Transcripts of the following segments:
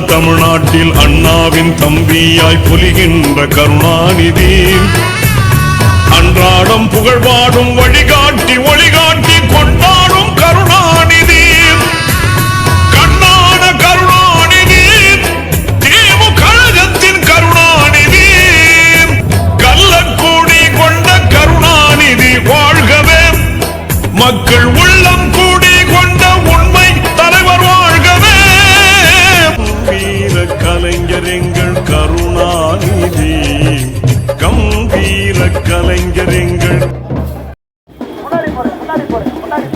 தமிழ்நாட்டில் அண்ணாவின் தம்பியாய் பொலிகின்ற கருணாநிதி. அன்றாடம் புகழ்பாடும் வழிகாட்டி ஒளிகாட்டி கொண்டாடும் கருணாநிதி. கண்ணான கருணாநிதி திமுக கழகத்தின் கருணாநிதி. கள்ளக்கூடி கொண்ட கருணாநிதி வாழ்கவே மக்கள் கலைஞர் எங்கள் கருணாநிதி. கம்பீர கலைஞர் எங்கள் முன்னாடி முன்னாடி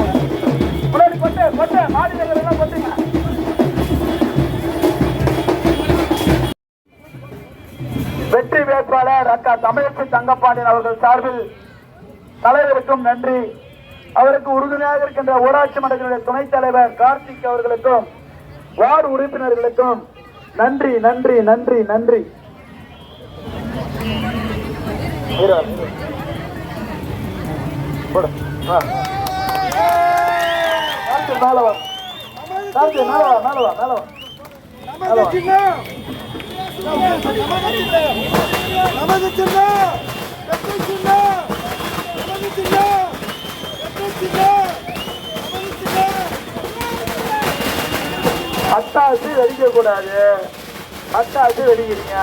வெற்றி வேட்பாளர் அக்கா தமிழச்சி தங்கப்பாண்டியன் அவர்கள் சார்பில் தலைவருக்கும் நன்றி. அவருக்கு உறுதுணையாக இருக்கின்ற ஊராட்சி மன்றத்தினுடைய துணைத் தலைவர் கார்த்திக் அவர்களுக்கும் வார்டு உறுப்பினர்களுக்கும் நன்றி நன்றி நன்றி நன்றி இரு, இரு. போடு. ஆ. கார்த்தி நமது சின்ன வெற்றி சின்னம் நமது சின்னம் வெற்றி சின்னம் நமது சின்னம் அட்டாசு வெடிக்க கூடாது அட்டாசு வெடிக்கிறீங்க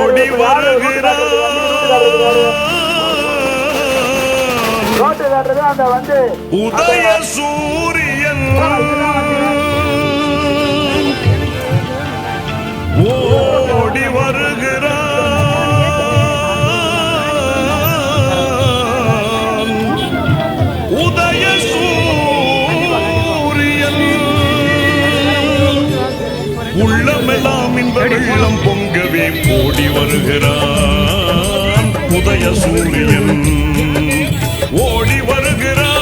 ஓடி வருகிறார் அந்த வந்து உதய சூரியன் வெள்ளம் பொங்கவே ஓடி வருகிறான். உதய சூரியன் ஓடி வருகிறான்.